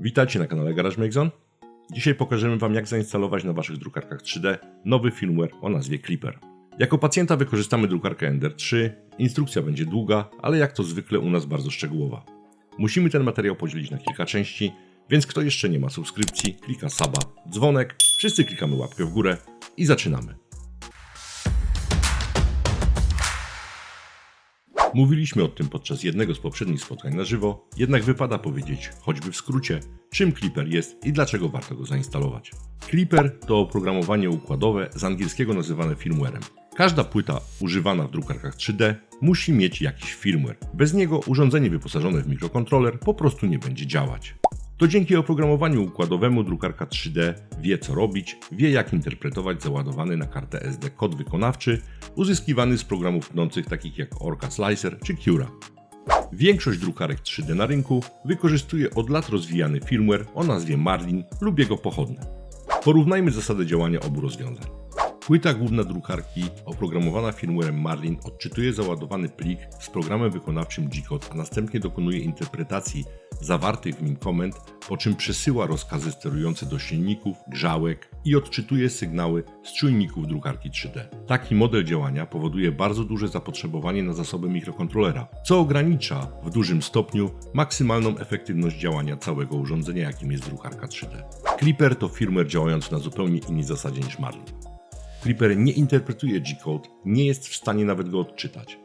Witajcie na kanale Garage Make Zone. Dzisiaj pokażemy Wam jak zainstalować na Waszych drukarkach 3D nowy firmware o nazwie Clipper. Jako pacjenta wykorzystamy drukarkę Ender 3, instrukcja będzie długa, ale jak to zwykle u nas bardzo szczegółowa. Musimy ten materiał podzielić na kilka części, więc kto jeszcze nie ma subskrypcji, klika suba, dzwonek, wszyscy klikamy łapkę w górę i zaczynamy. Mówiliśmy o tym podczas jednego z poprzednich spotkań na żywo, jednak wypada powiedzieć, choćby w skrócie, czym Clipper jest i dlaczego warto go zainstalować. Clipper to oprogramowanie układowe z angielskiego nazywane firmwarem. Każda płyta używana w drukarkach 3D musi mieć jakiś firmware. Bez niego urządzenie wyposażone w mikrokontroler po prostu nie będzie działać. To dzięki oprogramowaniu układowemu drukarka 3D wie co robić, wie jak interpretować załadowany na kartę SD kod wykonawczy uzyskiwany z programów tnących takich jak Orca Slicer czy Cura. Większość drukarek 3D na rynku wykorzystuje od lat rozwijany firmware o nazwie Marlin lub jego pochodne. Porównajmy zasady działania obu rozwiązań. Płyta główna drukarki oprogramowana firmwarem Marlin odczytuje załadowany plik z programem wykonawczym G-Code, a następnie dokonuje interpretacji zawartych w nim komend, po czym przesyła rozkazy sterujące do silników, grzałek i odczytuje sygnały z czujników drukarki 3D. Taki model działania powoduje bardzo duże zapotrzebowanie na zasoby mikrokontrolera, co ogranicza w dużym stopniu maksymalną efektywność działania całego urządzenia, jakim jest drukarka 3D. Clipper to firmware działający na zupełnie innej zasadzie niż Marlin. Clipper nie interpretuje G-code, nie jest w stanie nawet go odczytać.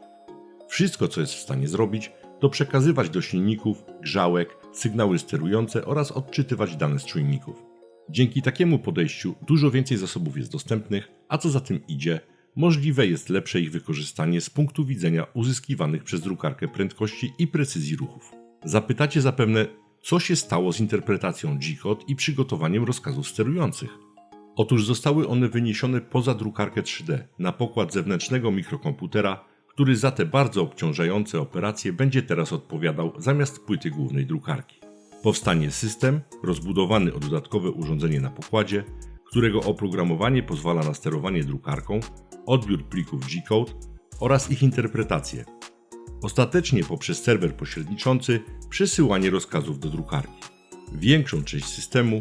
Wszystko, co jest w stanie zrobić, to przekazywać do silników, grzałek, sygnały sterujące oraz odczytywać dane z czujników. Dzięki takiemu podejściu dużo więcej zasobów jest dostępnych, a co za tym idzie, możliwe jest lepsze ich wykorzystanie z punktu widzenia uzyskiwanych przez drukarkę prędkości i precyzji ruchów. Zapytacie zapewne, co się stało z interpretacją G-code i przygotowaniem rozkazów sterujących. Otóż zostały one wyniesione poza drukarkę 3D na pokład zewnętrznego mikrokomputera, który za te bardzo obciążające operacje będzie teraz odpowiadał zamiast płyty głównej drukarki. Powstanie system rozbudowany o dodatkowe urządzenie na pokładzie, którego oprogramowanie pozwala na sterowanie drukarką, odbiór plików G-code oraz ich interpretację. Ostatecznie poprzez serwer pośredniczący przesyłanie rozkazów do drukarki. Większą część systemu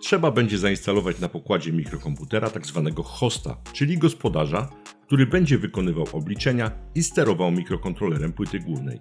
trzeba będzie zainstalować na pokładzie mikrokomputera tzw. Tak hosta, czyli gospodarza, który będzie wykonywał obliczenia i sterował mikrokontrolerem płyty głównej.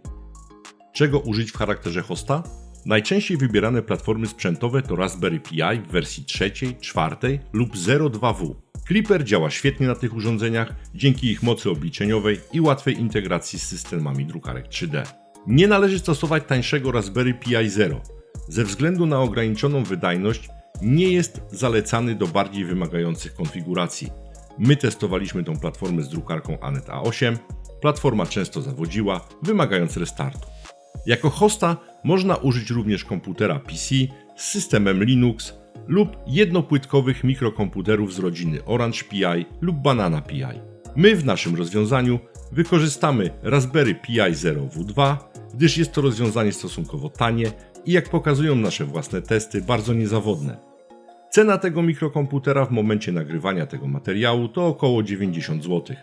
Czego użyć w charakterze hosta? Najczęściej wybierane platformy sprzętowe to Raspberry Pi w wersji 3, 4 lub 0.2w. Clipper działa świetnie na tych urządzeniach dzięki ich mocy obliczeniowej i łatwej integracji z systemami drukarek 3D. Nie należy stosować tańszego Raspberry Pi Zero. Ze względu na ograniczoną wydajność nie jest zalecany do bardziej wymagających konfiguracji. My testowaliśmy tą platformę z drukarką Anet A8. Platforma często zawodziła, wymagając restartu. Jako hosta można użyć również komputera PC z systemem Linux lub jednopłytkowych mikrokomputerów z rodziny Orange Pi lub Banana Pi. My w naszym rozwiązaniu wykorzystamy Raspberry Pi Zero W2, gdyż jest to rozwiązanie stosunkowo tanie i jak pokazują nasze własne testy, bardzo niezawodne. Cena tego mikrokomputera w momencie nagrywania tego materiału to około 90 zł.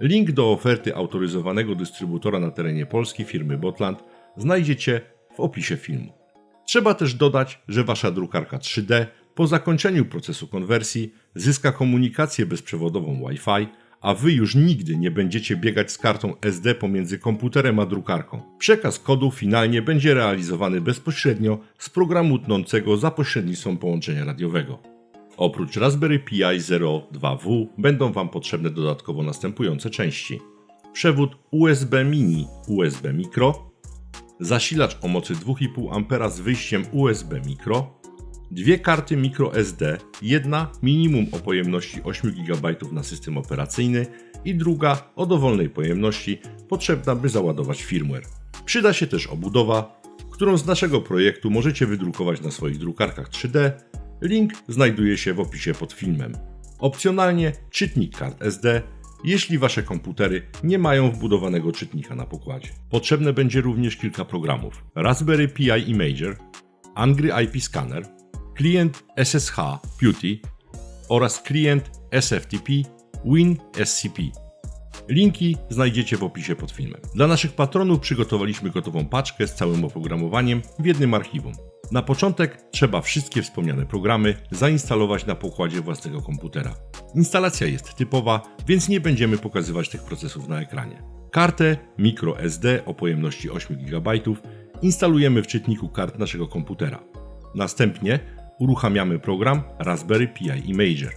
Link do oferty autoryzowanego dystrybutora na terenie Polski firmy Botland znajdziecie w opisie filmu. Trzeba też dodać, że wasza drukarka 3D po zakończeniu procesu konwersji zyska komunikację bezprzewodową Wi-Fi, a wy już nigdy nie będziecie biegać z kartą SD pomiędzy komputerem a drukarką. Przekaz kodu finalnie będzie realizowany bezpośrednio z programu tnącego za pośrednictwem połączenia radiowego. Oprócz Raspberry Pi 02W będą Wam potrzebne dodatkowo następujące części. Przewód USB mini USB micro, zasilacz o mocy 2,5 A z wyjściem USB micro, Dwie karty microSD, jedna minimum o pojemności 8 GB na system operacyjny i druga o dowolnej pojemności, potrzebna by załadować firmware. Przyda się też obudowa, którą z naszego projektu możecie wydrukować na swoich drukarkach 3D. Link znajduje się w opisie pod filmem. Opcjonalnie czytnik kart SD, jeśli Wasze komputery nie mają wbudowanego czytnika na pokładzie. Potrzebne będzie również kilka programów: Raspberry Pi Imager, Angry IP Scanner, klient SSH Beauty oraz klient SFTP WinSCP. Linki znajdziecie w opisie pod filmem. Dla naszych patronów przygotowaliśmy gotową paczkę z całym oprogramowaniem w jednym archiwum. Na początek trzeba wszystkie wspomniane programy zainstalować na pokładzie własnego komputera. Instalacja jest typowa, więc nie będziemy pokazywać tych procesów na ekranie. Kartę microSD o pojemności 8 GB instalujemy w czytniku kart naszego komputera. Następnie uruchamiamy program Raspberry Pi Imager.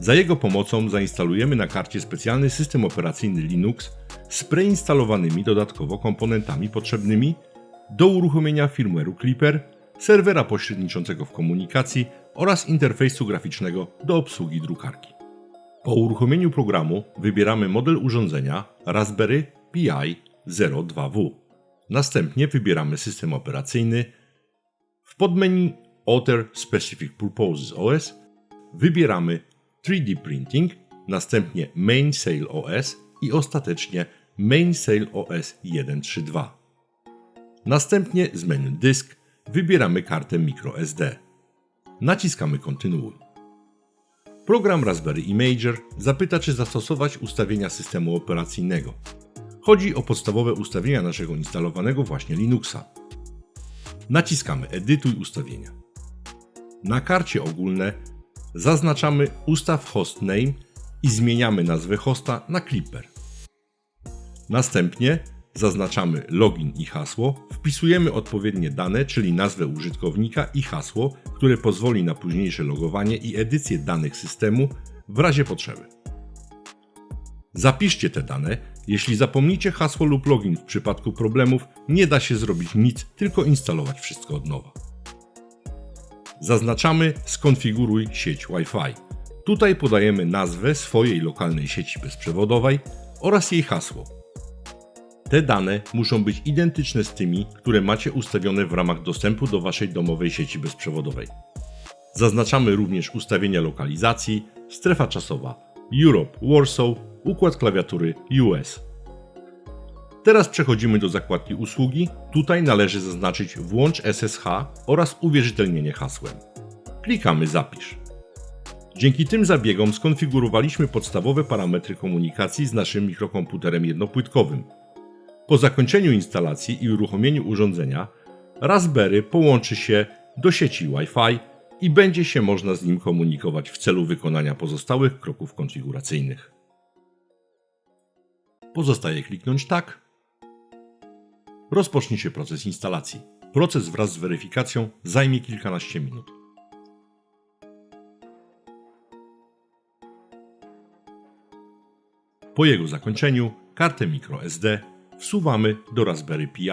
Za jego pomocą zainstalujemy na karcie specjalny system operacyjny Linux z preinstalowanymi dodatkowo komponentami potrzebnymi do uruchomienia firmware'u Clipper, serwera pośredniczącego w komunikacji oraz interfejsu graficznego do obsługi drukarki. Po uruchomieniu programu wybieramy model urządzenia Raspberry Pi 02W. Następnie wybieramy system operacyjny. W podmenu Other Specific Purposes OS wybieramy 3D Printing, następnie Main Sail OS i ostatecznie Main Sail OS 1.3.2. Następnie z menu Dysk wybieramy kartę microSD. Naciskamy Kontynuuj. Program Raspberry Imager zapyta, czy zastosować ustawienia systemu operacyjnego. Chodzi o podstawowe ustawienia naszego instalowanego właśnie Linuxa. Naciskamy Edytuj ustawienia. Na karcie ogólne zaznaczamy Ustaw hostname i zmieniamy nazwę hosta na Clipper. Następnie zaznaczamy login i hasło, wpisujemy odpowiednie dane, czyli nazwę użytkownika i hasło, które pozwoli na późniejsze logowanie i edycję danych systemu w razie potrzeby. Zapiszcie te dane. Jeśli zapomnicie hasło lub login w przypadku problemów, nie da się zrobić nic, tylko instalować wszystko od nowa. Zaznaczamy Skonfiguruj sieć Wi-Fi. Tutaj podajemy nazwę swojej lokalnej sieci bezprzewodowej oraz jej hasło. Te dane muszą być identyczne z tymi, które macie ustawione w ramach dostępu do Waszej domowej sieci bezprzewodowej. Zaznaczamy również ustawienia lokalizacji, strefa czasowa Europe, Warsaw, układ klawiatury US. Teraz przechodzimy do zakładki usługi. Tutaj należy zaznaczyć włącz SSH oraz uwierzytelnienie hasłem. Klikamy zapisz. Dzięki tym zabiegom skonfigurowaliśmy podstawowe parametry komunikacji z naszym mikrokomputerem jednopłytkowym. Po zakończeniu instalacji i uruchomieniu urządzenia, Raspberry połączy się do sieci Wi-Fi i będzie się można z nim komunikować w celu wykonania pozostałych kroków konfiguracyjnych. Pozostaje kliknąć tak. Rozpocznie się proces instalacji. Proces wraz z weryfikacją zajmie kilkanaście minut. Po jego zakończeniu kartę microSD wsuwamy do Raspberry Pi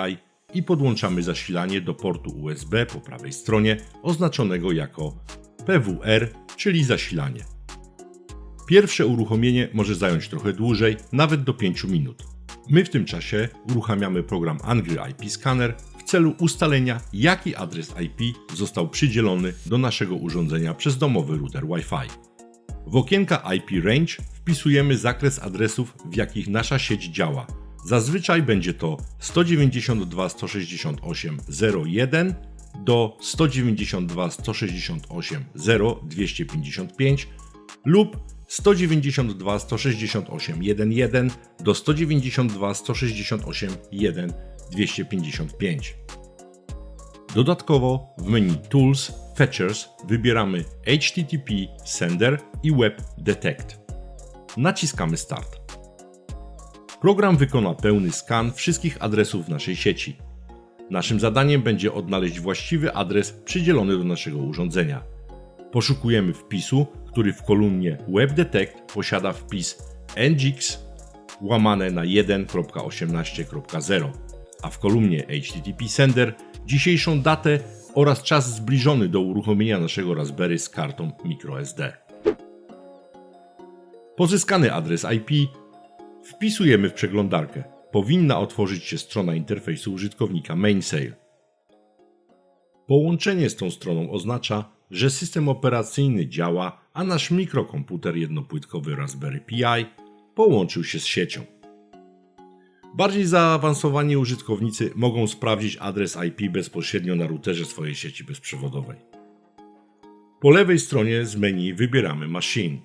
i podłączamy zasilanie do portu USB po prawej stronie oznaczonego jako PWR, czyli zasilanie. Pierwsze uruchomienie może zająć trochę dłużej, nawet do 5 minut. My w tym czasie uruchamiamy program Angry IP Scanner w celu ustalenia, jaki adres IP został przydzielony do naszego urządzenia przez domowy router Wi-Fi. W okienka IP Range wpisujemy zakres adresów, w jakich nasza sieć działa. Zazwyczaj będzie to 192.168.0.1 do 192.168.0.255 lub 192.168.1.1 do 192.168.1.255. Dodatkowo w menu Tools Features wybieramy HTTP Sender i Web Detect. Naciskamy Start. Program wykona pełny skan wszystkich adresów naszej sieci. Naszym zadaniem będzie odnaleźć właściwy adres przydzielony do naszego urządzenia. Poszukujemy wpisu, który w kolumnie Web Detect posiada wpis ngx łamane na 1.18.0, a w kolumnie HTTP Sender dzisiejszą datę oraz czas zbliżony do uruchomienia naszego Raspberry z kartą microSD. Pozyskany adres IP wpisujemy w przeglądarkę. Powinna otworzyć się strona interfejsu użytkownika MainSail. Połączenie z tą stroną oznacza, że system operacyjny działa, a nasz mikrokomputer jednopłytkowy Raspberry Pi połączył się z siecią. Bardziej zaawansowani użytkownicy mogą sprawdzić adres IP bezpośrednio na routerze swojej sieci bezprzewodowej. Po lewej stronie z menu wybieramy Machine.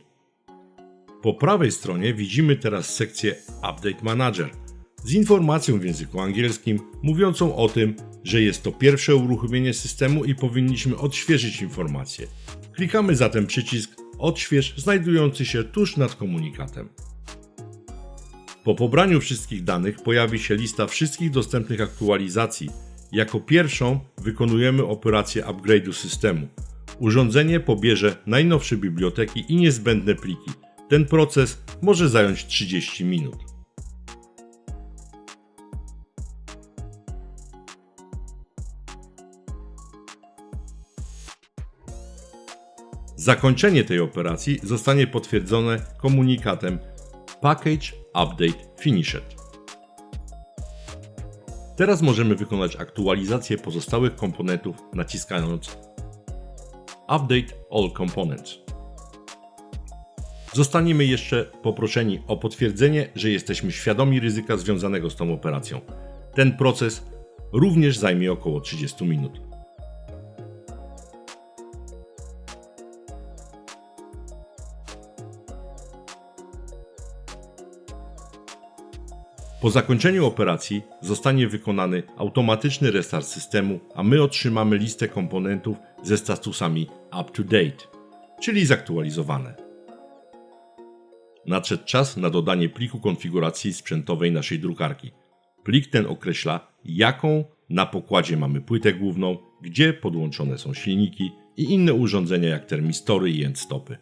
Po prawej stronie widzimy teraz sekcję Update Manager. Z informacją w języku angielskim mówiącą o tym, że jest to pierwsze uruchomienie systemu i powinniśmy odświeżyć informację. Klikamy zatem przycisk Odśwież znajdujący się tuż nad komunikatem. Po pobraniu wszystkich danych pojawi się lista wszystkich dostępnych aktualizacji. Jako pierwszą wykonujemy operację upgrade'u systemu. Urządzenie pobierze najnowsze biblioteki i niezbędne pliki. Ten proces może zająć 30 minut. Zakończenie tej operacji zostanie potwierdzone komunikatem Package Update Finished. Teraz możemy wykonać aktualizację pozostałych komponentów naciskając Update All Components. Zostaniemy jeszcze poproszeni o potwierdzenie, że jesteśmy świadomi ryzyka związanego z tą operacją. Ten proces również zajmie około 30 minut. Po zakończeniu operacji zostanie wykonany automatyczny restart systemu, a my otrzymamy listę komponentów ze statusami up to date, czyli zaktualizowane. Nadszedł czas na dodanie pliku konfiguracji sprzętowej naszej drukarki. Plik ten określa, jaką na pokładzie mamy płytę główną, gdzie podłączone są silniki i inne urządzenia jak termistory i endstopy.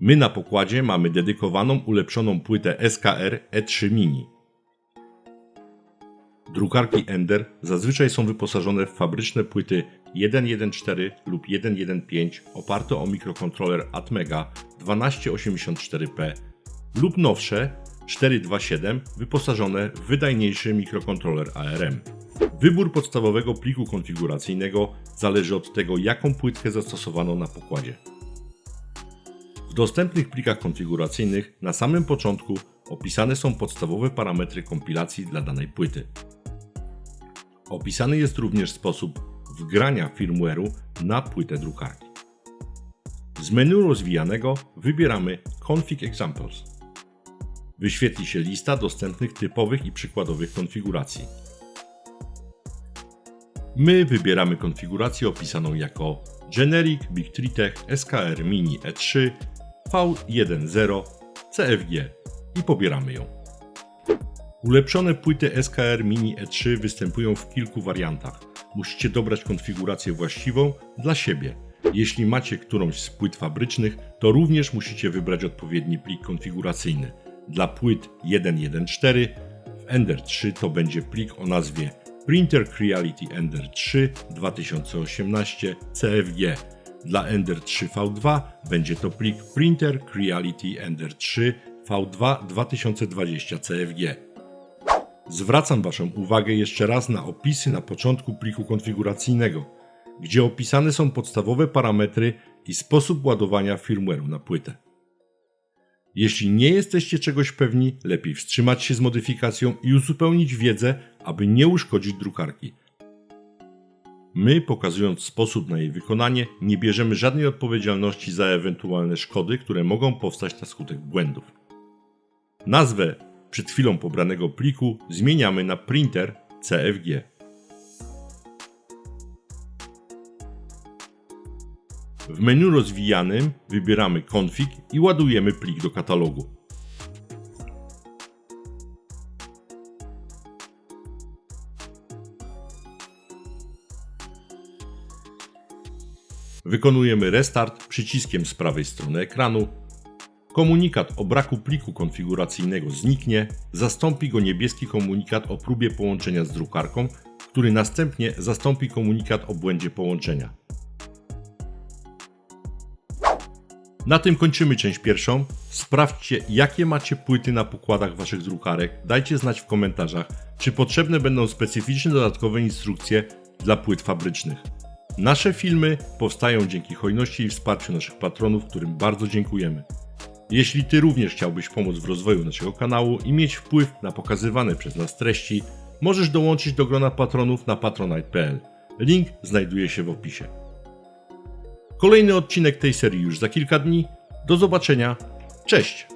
My na pokładzie mamy dedykowaną ulepszoną płytę SKR E3 Mini. Drukarki Ender zazwyczaj są wyposażone w fabryczne płyty 1.1.4 lub 1.1.5 oparte o mikrokontroler Atmega 1284p lub nowsze 4.2.7 wyposażone w wydajniejszy mikrokontroler ARM. Wybór podstawowego pliku konfiguracyjnego zależy od tego, jaką płytkę zastosowano na pokładzie. W dostępnych plikach konfiguracyjnych na samym początku opisane są podstawowe parametry kompilacji dla danej płyty. Opisany jest również sposób wgrania firmware'u na płytę drukarki. Z menu rozwijanego wybieramy Config Examples. Wyświetli się lista dostępnych typowych i przykładowych konfiguracji. My wybieramy konfigurację opisaną jako Generic Big Tech SKR Mini E3 V10 CFG i pobieramy ją. Ulepszone płyty SKR Mini E3 występują w kilku wariantach. Musicie dobrać konfigurację właściwą dla siebie. Jeśli macie którąś z płyt fabrycznych, to również musicie wybrać odpowiedni plik konfiguracyjny. Dla płyt 1.1.4 w Ender 3 to będzie plik o nazwie Printer Creality Ender 3 2018 CFG. Dla Ender 3 V2 będzie to plik Printer Creality Ender 3 V2 2020 CFG. Zwracam Waszą uwagę jeszcze raz na opisy na początku pliku konfiguracyjnego, gdzie opisane są podstawowe parametry i sposób ładowania firmware'u na płytę. Jeśli nie jesteście czegoś pewni, lepiej wstrzymać się z modyfikacją i uzupełnić wiedzę, aby nie uszkodzić drukarki. My, pokazując sposób na jej wykonanie, nie bierzemy żadnej odpowiedzialności za ewentualne szkody, które mogą powstać na skutek błędów. Nazwę przed chwilą pobranego pliku zmieniamy na printer CFG. W menu rozwijanym wybieramy config i ładujemy plik do katalogu. Wykonujemy restart przyciskiem z prawej strony ekranu. Komunikat o braku pliku konfiguracyjnego zniknie, zastąpi go niebieski komunikat o próbie połączenia z drukarką, który następnie zastąpi komunikat o błędzie połączenia. Na tym kończymy część pierwszą. Sprawdźcie, jakie macie płyty na pokładach Waszych drukarek. Dajcie znać w komentarzach, czy potrzebne będą specyficzne dodatkowe instrukcje dla płyt fabrycznych. Nasze filmy powstają dzięki hojności i wsparciu naszych patronów, którym bardzo dziękujemy. Jeśli Ty również chciałbyś pomóc w rozwoju naszego kanału i mieć wpływ na pokazywane przez nas treści, możesz dołączyć do grona patronów na patronite.pl. Link znajduje się w opisie. Kolejny odcinek tej serii już za kilka dni. Do zobaczenia. Cześć!